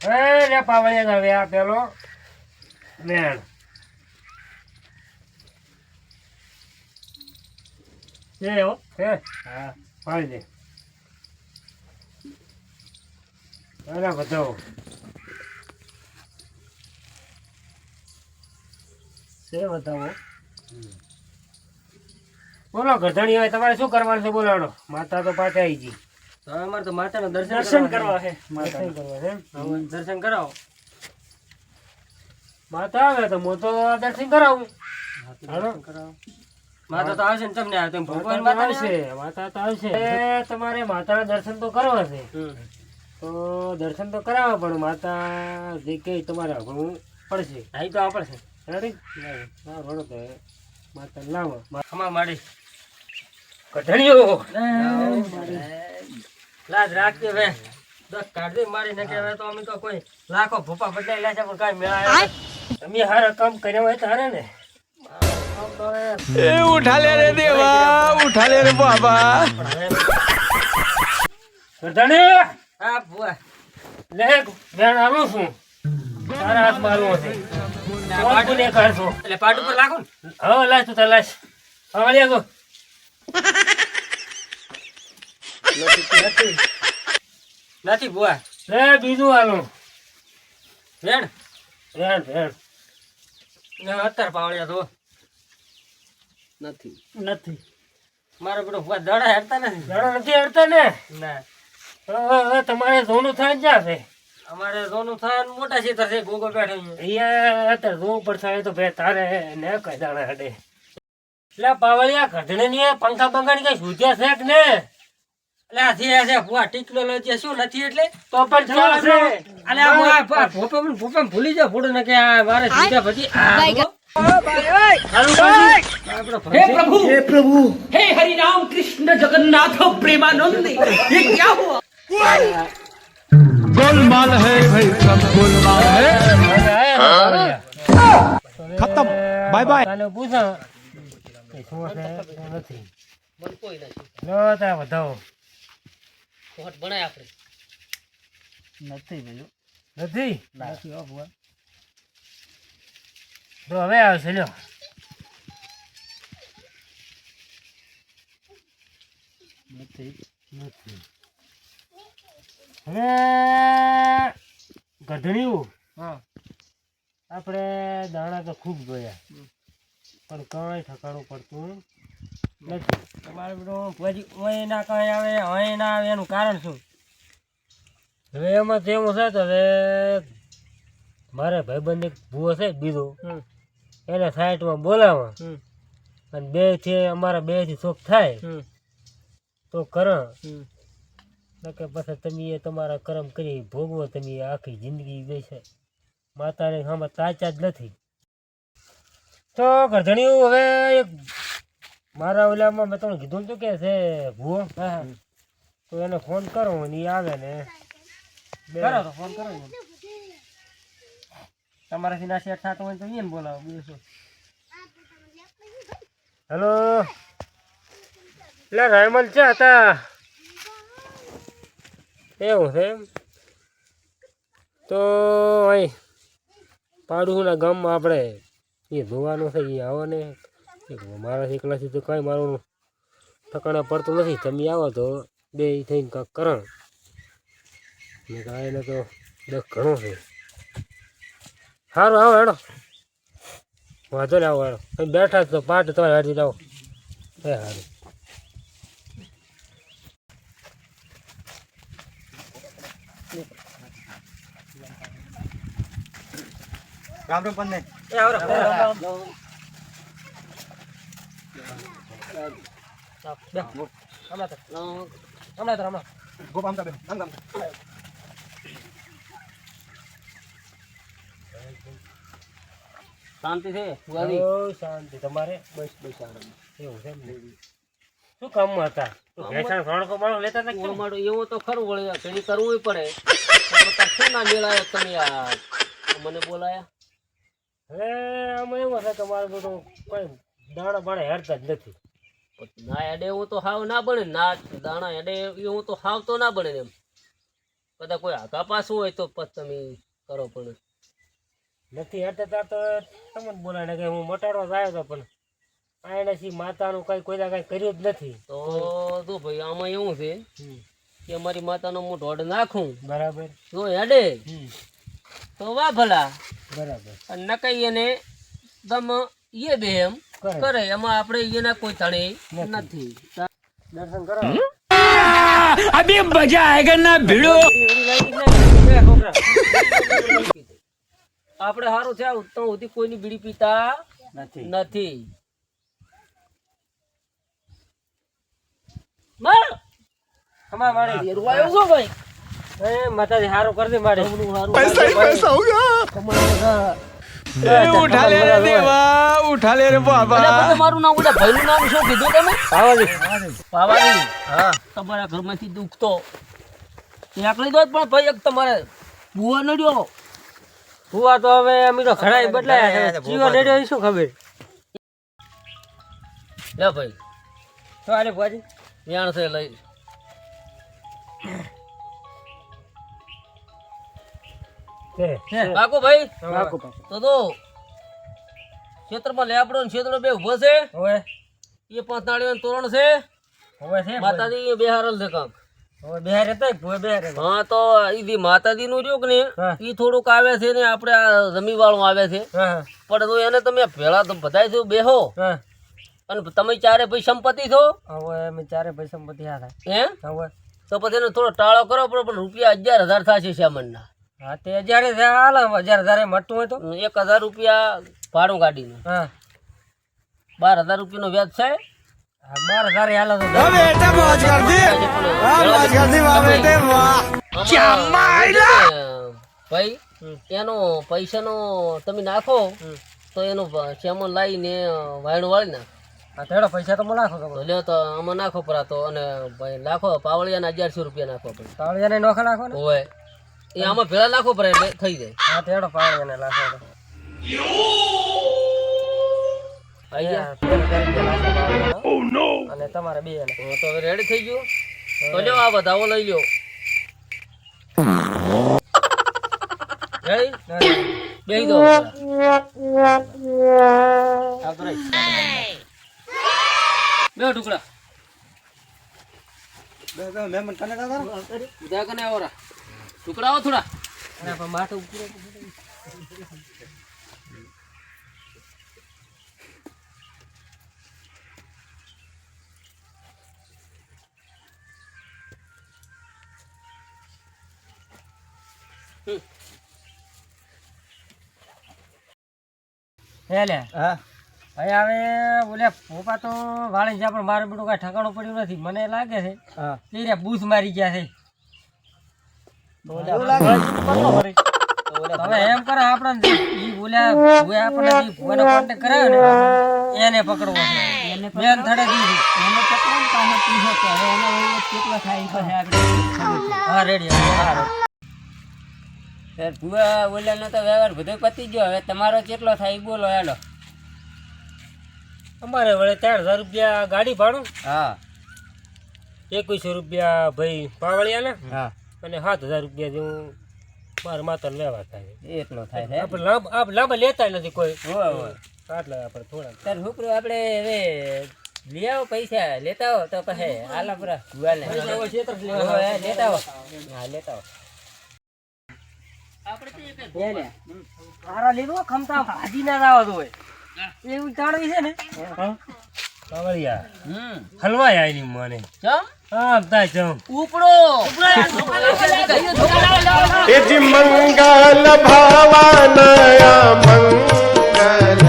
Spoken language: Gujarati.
એ, લે પાવળિયા હવે આ પેલો. મેણ એ હો. હે. હા, પાડી દે. અરે બતાવો છે બતાવો બોલો ગધણી હોય તમારે શું કરવાનું છે? બોલાડો માતા તો પાછા આવી ગઈ. અમારે તો માતાના દર્શન દર્શન કરવા કરવા છે દર્શન કરવા છે દર્શન કરાવો. માતા આવે તો હું તો દર્શન કરાવું. કરાવો. માતા તો આવશે ને તમને આવે તેમ ભગવાન માતા આવશે માતા તો આવશે. એ તમારે માતાના દર્શન તો કરવા છે. તો દર્શન તો કરાવવા પણ માતા જે કે તમારે ભણવું પડશે. અહીં તો છે. રેડી? હા ભણો તો માતા લાવો. ખમા માડી ગધણીઓ લાજ રાખજે વે દસ કાઢજે મારી ન કહેવાય તો અમે તો કોઈ લાખો ભૂપા બદલાઈ લે છે પણ કાંઈ મેળા અમે હાર કામ કર્યા હોય હારે ને. એ ઉઠા રે દેવા ઉઠાલે રે બાબા. સરદાણી હા બુઆ લે બેન આવું છું. તારા હાથ મારું હતી પાટુ ને કરશો એટલે પાટુ પર લાખો ને. હા લાશ તું તાર લાશ હવે લેગો નથી નથી. ભુવા લે બીજું આલો રેણ રેણ ભેણ ને અત્યારે પાવળિયા તો નથી. નથી. મારો બેટો ભુવા દડા હેરતા નથી. દડા નથી હડતા ને? ના. હવે હવે તમારે સોનું થાય ને ક્યાં છે? અમારે સોનું થાય મોટા ક્ષેત્ર છે ગોગો બેઠો અહીંયા. અહીંયા અત્યારે ઉપર પડશે તો ભાઈ તારે ને કઈ દાણા હડે. એટલે પાવળિયા ઘટણે ની પંખા પંખા ની કઈ સુધ્યા છે કે ને? ટેકનોલોજી શું નથી એટલે તો પણ ચાલ છે અલે આ ભુવા ભુવા ભોપે મને ભોપે ભૂલી જાવ ફોડો ને કે આ મારે સીધા પછી આ ભુવા. હાલું કરજે. આપણો ભરસી. हे प्रभु हे हरि राम कृष्ण जगन्नाथ प्रेमानंद ये क्या हुआ गोलमाल है भाई सब गोलमाल है હવે આયા ને પાવળિયા. खत्म बाय बाय કાલે પૂછો કે શું છે શું નથી બનકોઈ નથી. લો તા વધાવો કોહટ બનાય આપણે. નથી બીજું નથી? નથી હો ભગવાન. તો હવે આવશે લ્યો. નથી. નથી. હવે ગધણીયું હા. આપણે દાણા તો ખૂબ જોયા. પણ કઈ ઠકાણું પડતું નથી. તમારે ભુવાજી ઓય ના કઈ આવે અહીં ના આવે એનું કારણ શું? હવે એમાં તેવું છે તો હવે મારે ભાઈબંધ એક ભૂવો છે બીજો હમ. એને સાઈડમાં બોલાવા. હમ. અને બેથી અમારા બેથી શોખ થાય. હમ. તો કરો. કે પછી તમે એ તમારા કર્મ કરી ભોગવો તમે આખી જિંદગી દેશે માતાને સામે તાચા જ નથી. તો ગરધણીયું હવે એક મારા ઓલામાં મેં તમને કીધું તું કે છે ભૂવો? તો એને ફોન કરો ને એ આવે ને. કરો તો ફોન કરો ને. તમારાથી ના શેઠ થતો હોય તો એને બોલાવો બીજું શું? હેલો એટલે રાયમલ છે હતા? એવું છે એમ. તો અહીં પાડુના ગામમાં આપણે. એ ધોવાનું છે એ આવો ને. મારાથી એકલાથી તો કાંઈ મારું ઠકાણા પડતું નથી. તમે આવો તો બે થઈને કાંક કરણ ને કાંઈ તો દખ ઘણો છે. સારું આવો હેડો વાંધો ને આવો હેડો બેઠા તો પાટ તમારે હાજરી જાઓ હે સારું રામ રામ પંદે શાંતિ છે શાંતિ. તમારે? બસ બસ આરામ. એવું છે શું કામ હતા? તો ભેંસાનો સોણકો બાણકો લેતા હતા કેમ? મારું એવું તો ખરું વળે ઘણી કરવું પડે. શું ના મેળાયો તમે યાર મને બોલાયા. હવે આમાં એવું છે કે બધું કોઈ દાણા બાણા હેરતા જ નથી. ના એડે હું તો હાવ ના બને. ના દાણા એડે હું તો હાવ તો ના બને એમ. કદાચ કોઈ આગા પાછું હોય તો પછી તમે કરો પણ. નથી હેઠતા તો તમને બોલાય કે હું મટાડવા જ આવ્યો હતો પણ આ એને સી માતાનું કઈ કોઈ દાડે કઈ કર્યું જ નથી. તો શું ભાઈ આમાં એવું છે કે અમારી માતાનો હું ઢોઢ નાખું. બરાબર. જો હેડે. તો વાહ ભલા. બરાબર. અને નકાઈ એને દમ એ બે એમ. કરે. એમાં આપણે એના કોઈ તણે નથી. દર્શન કરો. અભી મજા આયેગા ના ભીડો. આપણે સારું છે તો સુધી કોઈની બીડી પીતા નથી. માતાજી સારું કરજે મારે. પૈસા પૈસા મારું નામ ઉડા ભાઈનું નામ શું કીધું તમે? હા. તમારા ઘરમાંથી દુખતો એકલી દો પણ ભાઈ એક તમારે બુવા નડ્યો. બુવા તો હવે અમે તો ઘણા બદલાયા ખબર? લે ભાઈ તો આરે છે લઈ છે કાકુ ભાઈ રાખો તો તો ક્ષેત્રમાં લેબડો ને ક્ષેત્રો બે ઊભો છે. હવે? એ પાંચ તોરણ છે. હવે છે માતાજી બે છે કાંક. હવે બિહાર હતા ભૂવે બિહાર હતા હા તો ઈ માતાજી નું રહ્યું ને ઈ થોડુંક આવે છે ને આપણે આ જમી વાળું આવે છે. પણ તો એને તમે ભેળા તો બધાય છો બેહો. અને તમે ચારે ભાઈ સંપત્તિ છો? હવે અમે ચારે પૈસા સંપત્તિ થાય હે? હવે? તો પછી એને થોડો ટાળો કરો પણ રૂપિયા અગિયાર હજાર થશે શ્યામણના. હા તે હજાર હાલ હજાર હજાર મળતું હોય તો? એક હજાર રૂપિયા ભાડું ગાડીનું. હા. બાર હજાર રૂપિયાનો વ્યાજ છે. બાર હજાર હાલ તો બેટે મોજ કર મોજ કર દી વાહ. બેટે ભાઈ એનો પૈસાનો તમે નાખો તો એનો શ્યામન લાવીને વાયણ વાળી આ તેડો પૈસા તો નાખો તો લ્યો તો આમાં નાખો પરા તો અને ભાઈ લાખો પાવળિયાના અગિયારસો રૂપિયા નાખો પાવળિયાને નોખા નાખો ને હોય એ આમાં ભેળા નાખો પડે એટલે થઈ જાય. હા તેડો પાવળિયાને એને પાવળિયાના. અને તમારે બે તો હવે રેડી થઈ ગયું. તો લ્યો આ બધાઓ લઈ લ્યો. રેડી દો. બે ટુકડા. બધા કને આવો કને ટુકડા આવો થોડા અને આપણે થોડા. ઉપર હે લે. હા. હવે હવે બોલ્યા પોપા તો વાળી પણ મારું બેટું કાંઈ ઠકાણું પડ્યું નથી. મને લાગે છે એ રે મારી ગયા છે. હવે એમ કરે આપણે ઈ બોલ્યા ભુએ આપણે ઈ ભુવાનો કોન્ટેક્ટ કરાયો ને એને પકડવો છે. બેન થડે દીધી એને પકડો ને પાછો પીસો તો. હવે એનો કેટલો થાય એ પછી આપણે હા રેડી હા સર ભુવા ઓલાનો તો વ્યવહાર બધો પતી ગયો. હવે તમારો કેટલો થાય એ બોલો હેલો. અમારે વળે ચાર હજાર રૂપિયા ગાડી ભાડું. હા. એકવીસો રૂપિયા ભાઈ પાવળિયાને. હા. અને સાત હજાર રૂપિયા જેવું મારા માતા લેવા થાય. એટલો થાય છે આપણે લાંબ આપણે લાંબા લેતા નથી કોઈ. આટલા આપણે થોડા સર છોકરો આપણે હવે લઈ આવો પૈસા. લેતા આવો તો પછી આલા પૂરા ગુવા લેતા આવો. હા લેતા આવો. તારા લીધો ખમતા. ભાજી ના લાવતો હોય. એવું જાણવી છે ને? કવરિયા હમ. હલવા આયની મને. ચમ? હા તા ચમ. ઉપડો. મંગલ ભાવાનયા મંગલ